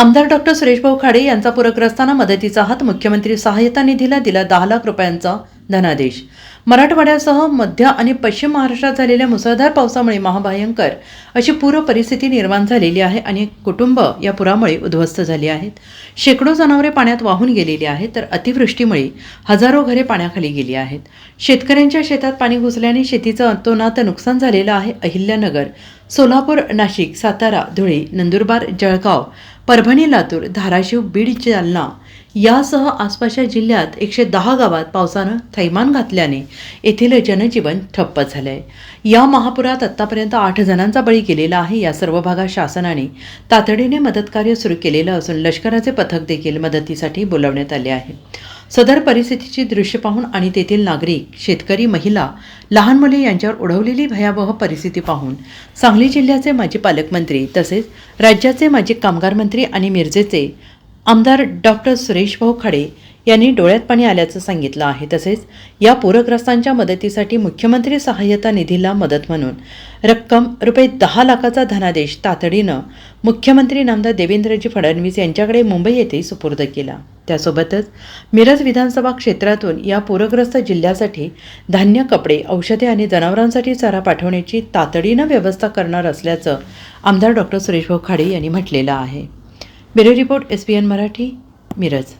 आमदार डॉक्टर सुरेशभाऊ खाडे यांचा पूरग्रस्तांना मदतीचा हात मुख्यमंत्री सहाय्यता निधीला दिला दहा लाख रुपयांचा धनादेश. मराठवाड्यासह मध्य आणि पश्चिम महाराष्ट्रात झालेल्या मुसळधार पावसामुळे महाभयंकर अशी पूर परिस्थिती निर्माण झालेली आहे आणि कुटुंब या पुरामुळे उद्ध्वस्त झाली आहेत. शेकडो जनावरे पाण्यात वाहून गेलेली आहेत तर अतिवृष्टीमुळे हजारो घरे पाण्याखाली गेली आहेत. शेतकऱ्यांच्या शेतात पाणी घुसल्याने शेतीचं अंतोनात नुकसान झालेलं आहे अहिल्यानगर सोलापूर नाशिक सातारा धुळे नंदुरबार जळगाव परभणी लातूर धाराशिव बीड जालना यासह आसपासच्या जिल्ह्यात एकशे दहा गावात पावसानं थैमान घातल्याने येथील जनजीवन ठप्प झालंय. या महापुरात आत्तापर्यंत आठ जणांचा बळी गेलेला आहे. या सर्व भागात शासनाने तातडीने मदतकार्य सुरू केलेलं असून लष्कराचे पथक देखील मदतीसाठी बोलावण्यात आले आहे. सदर परिस्थितीची दृश्य पाहून आणि तेथील नागरिक शेतकरी महिला लहान मुले यांच्यावर ओढवलेली भयावह परिस्थिती पाहून सांगली जिल्ह्याचे माजी पालकमंत्री तसेच राज्याचे माजी कामगार मंत्री आणि मिरजेचे आमदार डॉक्टर सुरेश भाऊ खाडे यांनी डोळ्यात पाणी आल्याचं सांगितलं आहे. तसेच या पूरग्रस्तांच्या मदतीसाठी मुख्यमंत्री सहाय्यता निधीला मदत म्हणून रक्कम रुपये दहा लाखाचा धनादेश तातडीनं मुख्यमंत्री नामदार देवेंद्रजी फडणवीस यांच्याकडे मुंबई येथे सुपूर्द केला. त्यासोबतच मिरज विधानसभा क्षेत्रातून या पूरग्रस्त जिल्ह्यासाठी धान्य कपडे औषधे आणि जनावरांसाठी चारा पाठवण्याची तातडीनं व्यवस्था करणार असल्याचं आमदार डॉक्टर सुरेशभाऊ खाडे यांनी म्हटलेलं आहे. Bureau report S P N Marathi Miraj.